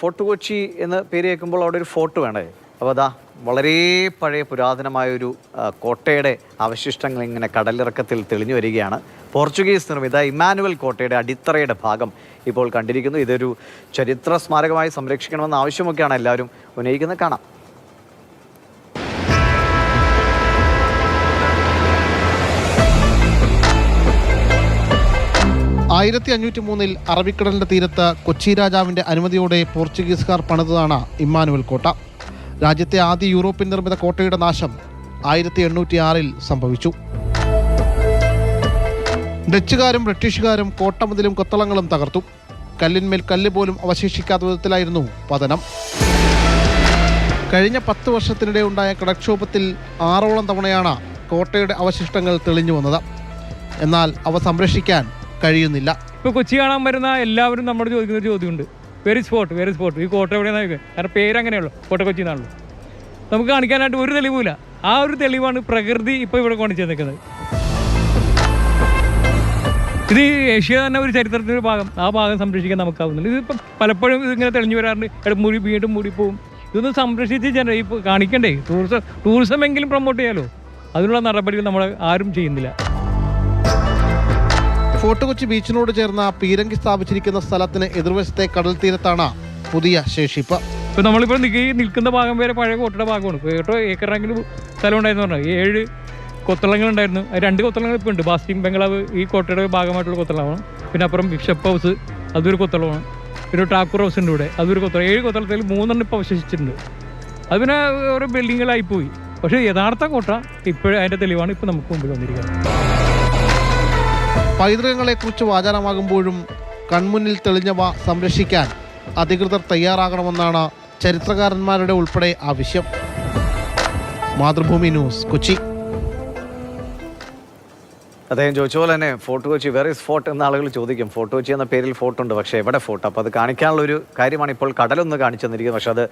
Fort Kochi എന്ന് പേര് കേൾക്കുമ്പോൾ അവിടെ ഒരു ഫോർട്ട് വേണേ അപ്പോൾ അതാ വളരെ പഴയ പുരാതനമായൊരു കോട്ടയുടെ അവശിഷ്ടങ്ങൾ ഇങ്ങനെ കടലിറക്കത്തിൽ തെളിഞ്ഞു വരികയാണ്. പോർച്ചുഗീസ് നിർമ്മിത ഇമാനുവൽ കോട്ടയുടെ അടിത്തറയുടെ ഭാഗം ഇപ്പോൾ കണ്ടിരിക്കുന്നു. ഇതൊരു ചരിത്ര സ്മാരകമായി സംരക്ഷിക്കണമെന്ന ആവശ്യമൊക്കെയാണ് എല്ലാവരും ഉന്നയിക്കുന്നത്. കാണാം. ആയിരത്തി അഞ്ഞൂറ്റി മൂന്നിൽ അറബിക്കടലിന്റെ തീരത്ത് കൊച്ചി രാജാവിന്റെ അനുമതിയോടെ പോർച്ചുഗീസുകാർ പണിതതാണ് ഇമ്മാനുവൽ കോട്ട. രാജ്യത്തെ ആദ്യ യൂറോപ്യൻ നിർമ്മിത കോട്ടയുടെ നാശം ആയിരത്തി എണ്ണൂറ്റി ആറിൽ സംഭവിച്ചു. ഡച്ചുകാരും ബ്രിട്ടീഷുകാരും കോട്ടമതിലും കൊത്തളങ്ങളും തകർത്തു. കല്ലിന്മേൽ കല്ല് പോലും അവശേഷിക്കാത്ത വിധത്തിലായിരുന്നു പതനം. കഴിഞ്ഞ പത്ത് വർഷത്തിനിടെ ഉണ്ടായ കടക്ഷോഭത്തിൽ ആറോളം തവണയാണ് കോട്ടയുടെ അവശിഷ്ടങ്ങൾ തെളിഞ്ഞു വന്നത്. എന്നാൽ അവ സംരക്ഷിക്കാൻ കഴിയുന്നില്ല. ഇപ്പൊ കൊച്ചി കാണാൻ വരുന്ന എല്ലാവരും നമ്മളോട് ചോദിക്കുന്ന ഒരു ചോദ്യമുണ്ട്. വെരി സ്പോട്ട് വെരി സ്പോട്ട് ഈ കോട്ട എവിടെയാണ് കാരണം പേര് അങ്ങനെയുള്ളൂ. കോട്ട കൊച്ചി എന്നാണല്ലോ നമുക്ക് കാണിക്കാനായിട്ട് ഒരു തെളിവുമില്ല. ആ ഒരു തെളിവാണ് പ്രകൃതി ഇപ്പൊ ഇവിടെ കാണിച്ചു നിൽക്കുന്നത് ഇത് ഏഷ്യ തന്നെ ഒരു ചരിത്രത്തിന്റെ ഒരു ഭാഗം. ആ ഭാഗം സംരക്ഷിക്കാൻ നമുക്കാവുന്നുണ്ട്. ഇതിപ്പം പലപ്പോഴും ഇതിങ്ങനെ തെളിഞ്ഞു വരാറുണ്ട്. മൂടി വീണ്ടും മൂടിപ്പോവും. ഇതൊന്ന് സംരക്ഷിച്ച് ജന ഈ കാണിക്കണ്ടേ? ടൂറിസം ടൂറിസം എങ്കിലും പ്രൊമോട്ട് ചെയ്യാലോ? അതിനുള്ള നടപടികൾ നമ്മൾ ആരും ചെയ്യുന്നില്ല. ഫോർട്ട് കൊച്ചി ബീച്ചിനോട് ചേർന്ന പീരങ്കി സ്ഥാപിച്ചിരിക്കുന്ന സ്ഥലത്തിന് എതിർവശത്തെ കടൽ തീരത്താണ് പുതിയ ശേഷിപ്പ്. ഇപ്പൊ നമ്മളിപ്പോൾ നിൽക്കി നിൽക്കുന്ന ഭാഗം വരെ പഴയ കോട്ടയുടെ ഭാഗമാണ്. കേട്ടോ ഏക്കറെങ്കിലും സ്ഥലം ഉണ്ടായിരുന്നു പറഞ്ഞു ഏഴ് അത് രണ്ട് കൊത്തളങ്ങൾ ഇപ്പൊ ഉണ്ട്. ബാസ്റ്റിംഗ് ബംഗ്ലാവ് ഈ കോട്ടയുടെ ഭാഗമായിട്ടുള്ള കൊത്തളമാണ്. പിന്നെ അപ്പുറം ബിഷപ്പ് ഹൗസ് അതൊരു കൊത്തളമാണ്. പിന്നെ ടാക്കൂർ ഹൗസ് ഉണ്ട് ഇവിടെ. അതൊരു കൊത്തളം. ഏഴ് കൊത്തളത്തിൽ മൂന്നെണ്ണം ഇപ്പൊ അവശേഷിച്ചിട്ടുണ്ട്. അത് പിന്നെ ഓരോ ബിൽഡിങ്ങുകളായി പോയി. പക്ഷേ യഥാർത്ഥ കോട്ട ഇപ്പോഴും അതിന്റെ തെളിവാണ് ഇപ്പോൾ നമുക്ക് മുമ്പിൽ വന്നിരിക്കുന്നത്. പൈതൃകങ്ങളെക്കുറിച്ച് വാചാലമാകുമ്പോഴും കൺമുന്നിൽ തെളിഞ്ഞവ സംരക്ഷിക്കാൻ അധികൃതർ തയ്യാറാകണമെന്നാണ് ചരിത്രകാരന്മാരുടെ ഉൾപ്പെടെ ആവശ്യം മാതൃഭൂമി ന്യൂസ് കൊച്ചി. അദ്ദേഹം ചോദിച്ച പോലെ തന്നെ ഫോർട്ട് കൊച്ചി വേറെ ഫോർട്ട് എന്ന ആളുകൾ ചോദിക്കും. ഫോർട്ട് കൊച്ചി എന്ന പേരിൽ ഫോർട്ട് ഉണ്ട് പക്ഷേ എവിടെ ഫോർട്ട്? അപ്പോൾ അത് കാണിക്കാനുള്ള ഒരു കാര്യമാണ് ഇപ്പോൾ കടലൊന്ന് കാണിച്ചു തന്നിരിക്കുന്നത്. പക്ഷേ അത്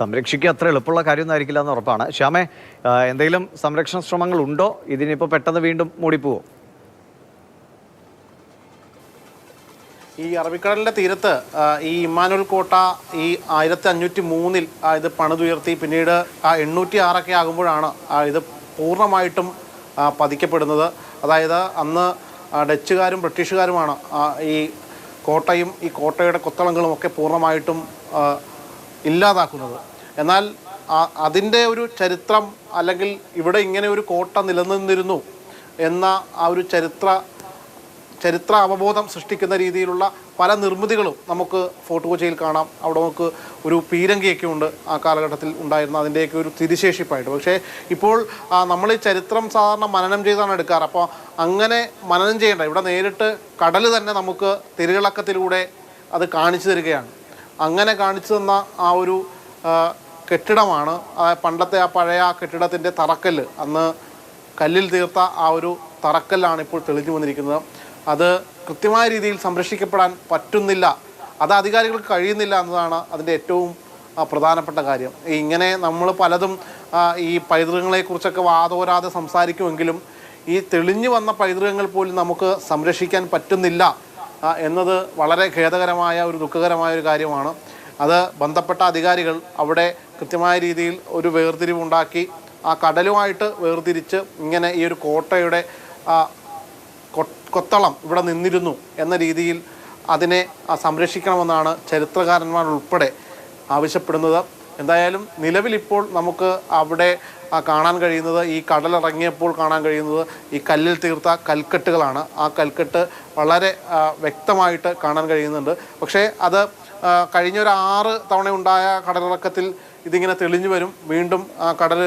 സംരക്ഷിക്കുക അത്ര എളുപ്പമുള്ള കാര്യമൊന്നും ആയിരിക്കില്ല എന്ന് ഉറപ്പാണ്. ശ്യാമേ എന്തെങ്കിലും സംരക്ഷണ ശ്രമങ്ങൾ ഉണ്ടോ? ഇതിനിപ്പോൾ പെട്ടെന്ന് വീണ്ടും മൂടിപ്പോവോ? ഈ അറബിക്കടലിന്റെ തീരത്ത് ഈ ഇമ്മാനുൽ കോട്ട ഈ ആയിരത്തി അഞ്ഞൂറ്റി മൂന്നിൽ ഇത് പണിതുയർത്തി. പിന്നീട് ആ എണ്ണൂറ്റി ആറൊക്കെ ആകുമ്പോഴാണ് ഇത് പൂർണമായിട്ടും പതിക്കപ്പെടുന്നത്. അതായത് അന്ന് ഡച്ചുകാരും ബ്രിട്ടീഷുകാരുമാണ് ഈ കോട്ടയും ഈ കോട്ടയുടെ കൊത്തളങ്ങളും ഒക്കെ പൂർണമായിട്ടും ഇല്ലാതാക്കുന്നത്. എന്നാൽ അതിന്റെ ഒരു ചരിത്രം അല്ലെങ്കിൽ ഇവിടെ ഇങ്ങനെ ഒരു കോട്ട നിലനിന്നിരുന്നു എന്ന ആ ഒരു ചരിത്ര ചരിത്ര അവബോധം സൃഷ്ടിക്കുന്ന രീതിയിലുള്ള പല നിർമ്മിതികളും നമുക്ക് ഫോർട്ട് കൊച്ചിയിൽ കാണാം. അവിടെ നമുക്ക് ഒരു പീരങ്കിയൊക്കെ ഉണ്ട് ആ കാലഘട്ടത്തിൽ ഉണ്ടായിരുന്ന അതിന്റെയൊക്കെ ഒരു തിരിശേഷിപ്പായിട്ട് പക്ഷേ ഇപ്പോൾ നമ്മൾ ഈ ചരിത്രം സാധാരണ മനനം ചെയ്താണ് എടുക്കാറ്. അപ്പോൾ അങ്ങനെ മനനം ചെയ്യേണ്ട ഇവിടെ നേരിട്ട് കടൽ തന്നെ നമുക്ക് തിരയിളക്കത്തിലൂടെ അത് കാണിച്ചു തരികയാണ്. അങ്ങനെ കാണിച്ചു തന്ന ആ ഒരു കെട്ടിടമാണ് പണ്ടത്തെ ആ പഴയ ആ കെട്ടിടത്തിന്റെ തറക്കല്ല്. അന്ന് കല്ലിൽ തീർത്ത ആ ഒരു തറക്കല്ലാണ് ഇപ്പോൾ തെളിഞ്ഞു വന്നിരിക്കുന്നത്. അത് കൃത്യമായ രീതിയിൽ സംരക്ഷിക്കപ്പെടാൻ പറ്റുന്നില്ല. അത് അധികാരികൾക്ക് കഴിയുന്നില്ല എന്നതാണ് അതിന്റെ ഏറ്റവും പ്രധാനപ്പെട്ട കാര്യം. ഇങ്ങനെ നമ്മൾ പലതും ഈ പൈതൃകങ്ങളെക്കുറിച്ചൊക്കെ വാദോരാതെ സംസാരിക്കുമെങ്കിലും ഈ തെളിഞ്ഞു വന്ന പൈതൃകങ്ങൾ പോലും നമുക്ക് സംരക്ഷിക്കാൻ പറ്റുന്നില്ല എന്നത് വളരെ ഖേദകരമായ ഒരു ദുഃഖകരമായ ഒരു കാര്യമാണ്. അത് ബന്ധപ്പെട്ട അധികാരികൾ അവിടെ കൃത്യമായ രീതിയിൽ ഒരു വേർതിരിവുണ്ടാക്കി ആ കടലുമായിട്ട് വേർതിരിച്ച് ഇങ്ങനെ ഈ ഒരു കോട്ടയുടെ കൊത്തളം ഇവിടെ നിന്നിരുന്നു എന്ന രീതിയിൽ അതിനെ സംരക്ഷിക്കണമെന്നാണ് ചരിത്രകാരന്മാർ ഉൾപ്പെടെ ആവശ്യപ്പെടുന്നത്. എന്തായാലും നിലവിലിപ്പോൾ നമുക്ക് അവിടെ കാണാൻ കഴിയുന്നത് ഈ കടലിറങ്ങിയപ്പോൾ കാണാൻ കഴിയുന്നത് ഈ കല്ലിൽ തീർത്ത കൽക്കെട്ടുകളാണ്. ആ കൽക്കെട്ട് വളരെ വ്യക്തമായിട്ട് കാണാൻ കഴിയുന്നുണ്ട്. പക്ഷേ അത് കഴിഞ്ഞ ഒരു ആറ് തവണ ഉണ്ടായ കടലിറക്കത്തിൽ ഇതിങ്ങനെ തെളിഞ്ഞു വരും. വീണ്ടും ആ കടൽ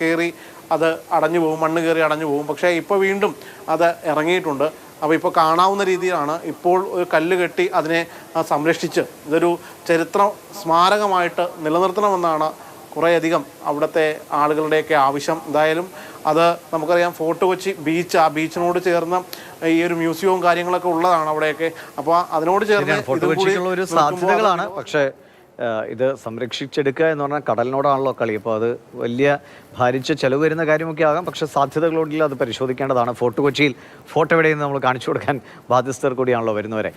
കയറി അത് അടഞ്ഞു പോകും മണ്ണ് കയറി അടഞ്ഞു പോകും. പക്ഷേ ഇപ്പോൾ വീണ്ടും അത് ഇറങ്ങിയിട്ടുണ്ട്. അപ്പോൾ ഇപ്പോൾ കാണാവുന്ന രീതിയിലാണ് ഇപ്പോൾ ഒരു കല്ല് കെട്ടി അതിനെ സംരക്ഷിച്ച്. ഇതൊരു ചരിത്ര സ്മാരകമായിട്ട് നിലനിർത്തണമെന്നാണ് കുറേയധികം അവിടുത്തെ ആളുകളുടെയൊക്കെ ആവശ്യം. എന്തായാലും അത് നമുക്കറിയാം ഫോർട്ട് കൊച്ചി ബീച്ച് ആ ബീച്ചിനോട് ചേർന്ന ഈ ഒരു മ്യൂസിയവും കാര്യങ്ങളൊക്കെ ഉള്ളതാണ് അവിടെയൊക്കെ. അപ്പോൾ അതിനോട് ചേർന്ന് സാധ്യതകളാണ്. പക്ഷേ ഇത് സംരക്ഷിച്ചെടുക്കുക എന്ന് പറഞ്ഞാൽ കടലിനോടാണല്ലോ കളി. അപ്പോൾ അത് വലിയ ഭാരിച്ച ചെലവ് വരുന്ന കാര്യമൊക്കെ ആകാം. പക്ഷേ സാധ്യതകളുണ്ടെങ്കിൽ അത് പരിശോധിക്കേണ്ടതാണ്. ഫോർട്ട് കൊച്ചിയിൽ ഫോട്ടോ എവിടെയെന്ന് നമ്മൾ കാണിച്ചു കൊടുക്കാൻ ബാധ്യസ്ഥർ കൂടിയാണല്ലോ വരുന്നവരെ.